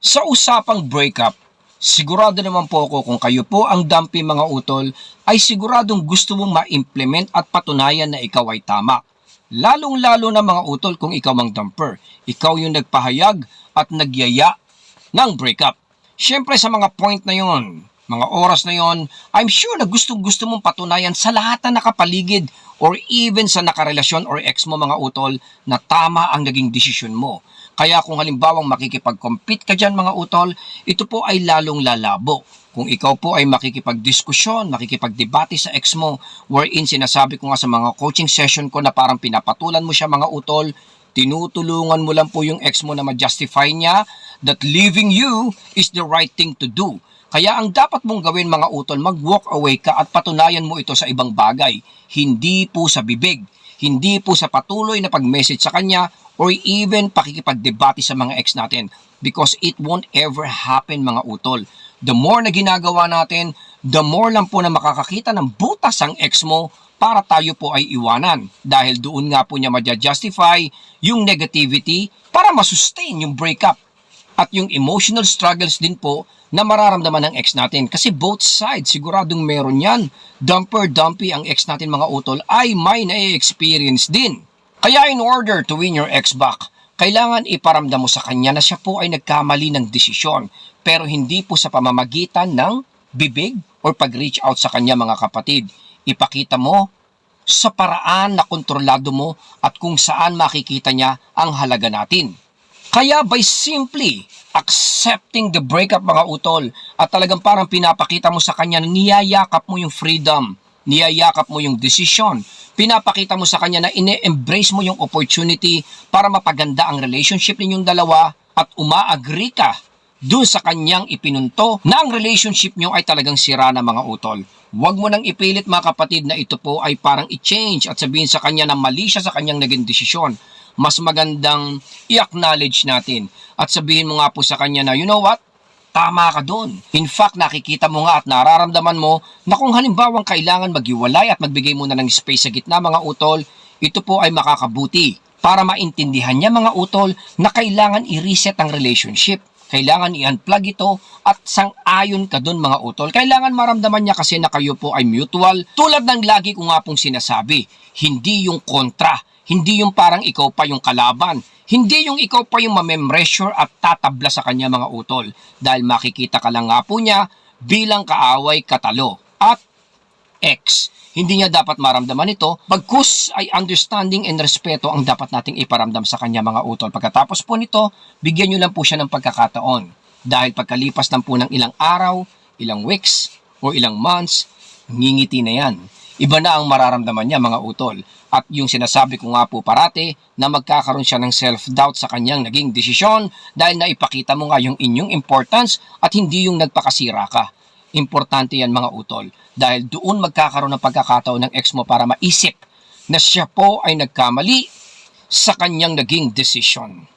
Sa usapang breakup, sigurado naman po ako kung kayo po ang dampi mga utol ay siguradong gusto mong ma-implement at patunayan na ikaw ay tama. Lalong-lalo na mga utol kung ikaw ang dumper. Ikaw yung nagpahayag at nagyaya ng breakup. Siyempre sa mga point na yon, mga oras na yon, I'm sure na gusto-gusto mong patunayan sa lahat na nakapaligid or even sa nakarelasyon or ex mo mga utol na tama ang naging desisyon mo. Kaya kung halimbawang makikipag-compete ka dyan mga utol, ito po ay lalong lalabo. Kung ikaw po ay makikipag-diskusyon, makikipag-debate sa ex mo, wherein sinasabi ko nga sa mga coaching session ko na parang pinapatulan mo siya mga utol, tinutulungan mo lang po yung ex mo na ma-justify niya that leaving you is the right thing to do. Kaya ang dapat mong gawin mga utol, mag-walk away ka at patunayan mo ito sa ibang bagay. Hindi po sa bibig. Hindi po sa patuloy na pag-message sa kanya or even pakikipag-debate sa mga ex natin because it won't ever happen mga utol. The more na ginagawa natin, the more lang po na makakakita ng butas ang ex mo para tayo po ay iwanan. Dahil doon nga po niya madja-justify yung negativity para masustain yung breakup at yung emotional struggles din po na mararamdaman ng ex natin. Kasi both sides, siguradong meron yan. Dumper dumpy ang ex natin mga utol ay may na-experience din. Kaya in order to win your ex back, kailangan iparamdam mo sa kanya na siya po ay nagkamali ng desisyon pero hindi po sa pamamagitan ng bibig or pag-reach out sa kanya mga kapatid. Ipakita mo sa paraan na kontrolado mo at kung saan makikita niya ang halaga natin. Kaya by simply accepting the breakup mga utol at talagang parang pinapakita mo sa kanya na niyayakap mo yung freedom, niyayakap mo yung decision, pinapakita mo sa kanya na ine-embrace mo yung opportunity para mapaganda ang relationship ninyong dalawa at umaagree ka doon sa kanyang ipinunto na ang relationship nyo ay talagang sira na mga utol. Huwag mo nang ipilit mga kapatid na ito po ay parang i-change at sabihin sa kanya na mali siya sa kanyang naging desisyon. Mas magandang i-acknowledge natin at sabihin mo nga po sa kanya na, you know what? Tama ka doon. In fact, nakikita mo nga at nararamdaman mo na kung halimbawang kailangan maghiwalay at magbigay muna ng space sa gitna mga utol, ito po ay makakabuti para maintindihan niya mga utol na kailangan i-reset ang relationship. Kailangan i-unplug ito at sang-ayon ka dun mga utol. Kailangan maramdaman niya kasi na kayo po ay mutual. Tulad ng lagi ko nga pong sinasabi, hindi yung kontra, hindi yung parang ikaw pa yung kalaban, hindi yung ikaw pa yung mamemressure at tatabla sa kanya mga utol. Dahil makikita ka lang nga po niya bilang kaaway katalo at X. Hindi niya dapat maramdaman ito, bagkus ay understanding and respeto ang dapat nating iparamdam sa kanya mga utol. Pagkatapos po nito, bigyan niyo lang po siya ng pagkakataon. Dahil pagkalipas lang po ng ilang araw, ilang weeks, o ilang months, ngingiti na yan. Iba na ang mararamdaman niya mga utol. At yung sinasabi ko nga po parate na magkakaroon siya ng self-doubt sa kanyang naging desisyon dahil naipakita mo nga yung inyong importance at hindi yung nagpakasira ka. Importante yan mga utol dahil doon magkakaroon ng pagkakataon ng ex mo para maisip na siya po ay nagkamali sa kanyang naging desisyon.